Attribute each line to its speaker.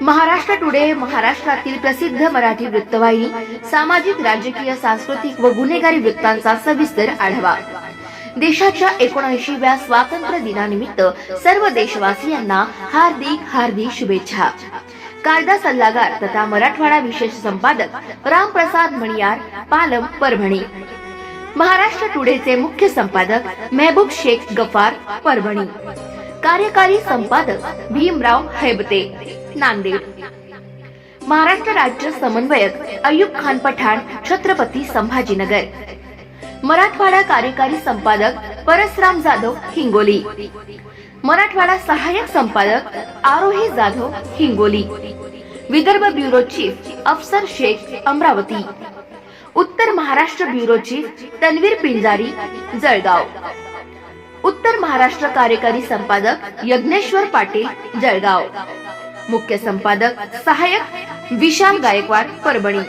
Speaker 1: Maharashtra today महाराष्ट्रातील प्रसिद्ध मराठी वृत्तवाहिनी सामाजिक राजकीय सांस्कृतिक व गुन्हेगारी वृत्तांचा सविस्तर आढावा. देशाच्या एकोणऐंशीव्या स्वातंत्र्य दिनानिमित्त सर्व देशवासियांना हार्दिक हार्दिक शुभेच्छा. कायदा सल्लागार तथा मराठवाडा विशेष संपादक रामप्रसाद मणियार पालम परभणी. महाराष्ट्र टुडेचे मुख्य संपादक मेहबूब शेख गफार परभणी. कार्यकारी संपादक भीमराव हैबते. नांदेड. महाराष्ट्र राज्य समन्वयक अयुब खान पठाण छत्रपती संभाजीनगर. मराठवाडा कार्यकारी संपादक परसराम जाधव हिंगोली. मराठवाडा सहाय्यक संपादक Arohi Jadhav Hingoli. Vidarbha bureau chief Afsar Shaikh Amravati. उत्तर महाराष्ट्र ब्युरो चीफ तन्वीर पिंजारी जळगाव. उत्तर महाराष्ट्र कार्यकारी संपादक यज्ञेश्वर पाटील जळगाव. मुख्य संपादक सहाय्यक विशाल गायकवाड परभणी.